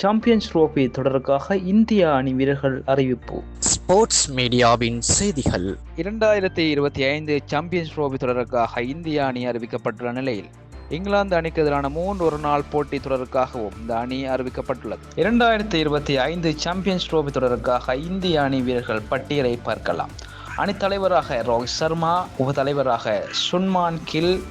Champions Trophy தொடருக்காக இந்திய அணி வீரர்கள் அறிவிப்பு. ஸ்போர்ட்ஸ் மீடியாவின் செய்திகள். இரண்டாயிரத்தி இருபத்தி ஐந்து சாம்பியன்ஸ் ட்ரோபி தொடருக்காக இந்திய அணி அறிவிக்கப்பட்டுள்ள நிலையில் இங்கிலாந்து அணிக்கு எதிரான மூன்று ஒரு நாள் போட்டி தொடருக்காகவும் இந்த அணி அறிவிக்கப்பட்டுள்ளது. இரண்டாயிரத்தி இருபத்தி ஐந்து சாம்பியன்ஸ் ட்ரோபி தொடருக்காக இந்திய அணி வீரர்கள் பட்டியலை பார்க்கலாம். அணித்தலைவராக ரோஹித் சர்மா உபதலைவராக சுன்மான் கில்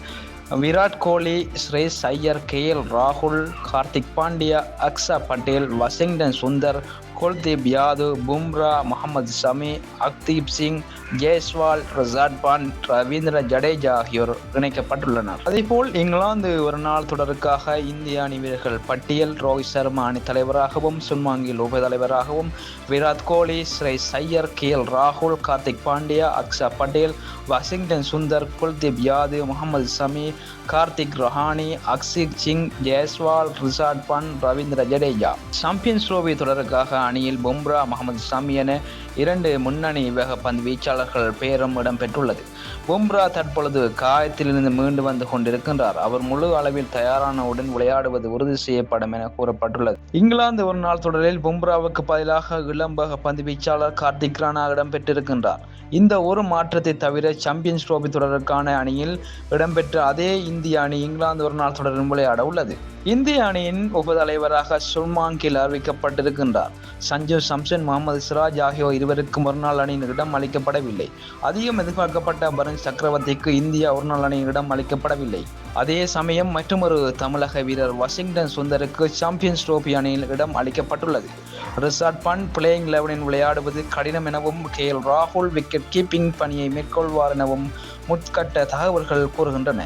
விராட் கோலி ஸ்ரேஸ் ஐயர் கே எல் ராகுல் கார்த்திக் பாண்டியா அக்ஷா பட்டேல் வாஷிங்டன் சுந்தர் குல்தீப் யாதவ் பும்ரா முகமது ஷமி அக்தீப் சிங் ஜெய்ஸ்வால் ரிசாட் பான் ரவீந்திர ஜடேஜா ஆகியோர் இணைக்கப்பட்டுள்ளனர். அதேபோல் இங்கிலாந்து ஒரு நாள் தொடருக்காக இந்திய அணி வீரர்கள் பட்டியல் ரோஹித் சர்மா அணி தலைவராகவும் சுன்மாங்கில் உபதலைவராகவும் விராட் கோலி ஸ்ரேஸ் ஐயர் கே எல் ராகுல் Karthik Pandya Akshar Patel Washington Sundar Kuldeep Yadav Mohammed Shami Karthik Rahane Akshit Singh Jaiswal Rishabh Pant Ravindra Jadeja. Champions Trophy தொடருக்காக அணியில் பும்ரா முகமது ஷமி என இரண்டு முன்னணி வேகப்பந்து வீச்சாளர்கள் பெயரும் இடம்பெற்றுள்ளது பும்ரா தற்பொழுது காயத்திலிருந்து மீண்டு வந்து கொண்டிருக்கின்றார். அவர் முழு அளவில் தயாரானவுடன் விளையாடுவது உறுதி செய்யப்படும் என கூறப்பட்டுள்ளது. இங்கிலாந்து ஒரு நாள் தொடரில் பும்ராவுக்கு பதிலாக இளம்பக பந்து வீச்சாளர் கார்த்திக் ராணா இடம்பெற்றிருக்கின்றார். இந்த ஒரு மாற்றத்தை தவிர சாம்பியன்ஸ் ட்ரோபி தொடருக்கான அணியில் இடம்பெற்ற அதே இந்திய அணி இங்கிலாந்து ஒரு நாள் தொடரில் விளையாட உள்ளது. இந்திய அணியின் உபதலைவராக சுல்மான் கில் அறிவிக்கப்பட்டிருக்கின்றார். சஞ்சு சம்சன் முகமது சிராஜ் ஆகியோர் இருவருக்கும் ஒரு நாள் அணியின் இடம் அளிக்கப்படவில்லை. அதிகம் எதிர்பார்க்கப்பட்ட பரன் சக்கரவர்த்திக்கு இந்தியா ஒரு நாள் அணியின் இடம் அளிக்கப்படவில்லை. அதே சமயம் மற்றொரு தமிழக வீரர் வாஷிங்டன் சுந்தருக்கு சாம்பியன்ஸ் ட்ரோபி அணியில் இடம் அளிக்கப்பட்டுள்ளது. ரிசார்ட் பன் பிளேயிங் லெவனில் விளையாடுவது கடினம் எனவும் கே. எல். ராகுல் விக்கெட் கீப்பிங் பணியை மேற்கொள்வார் எனவும் முற்கட்ட தகவல்கள் கூறுகின்றன.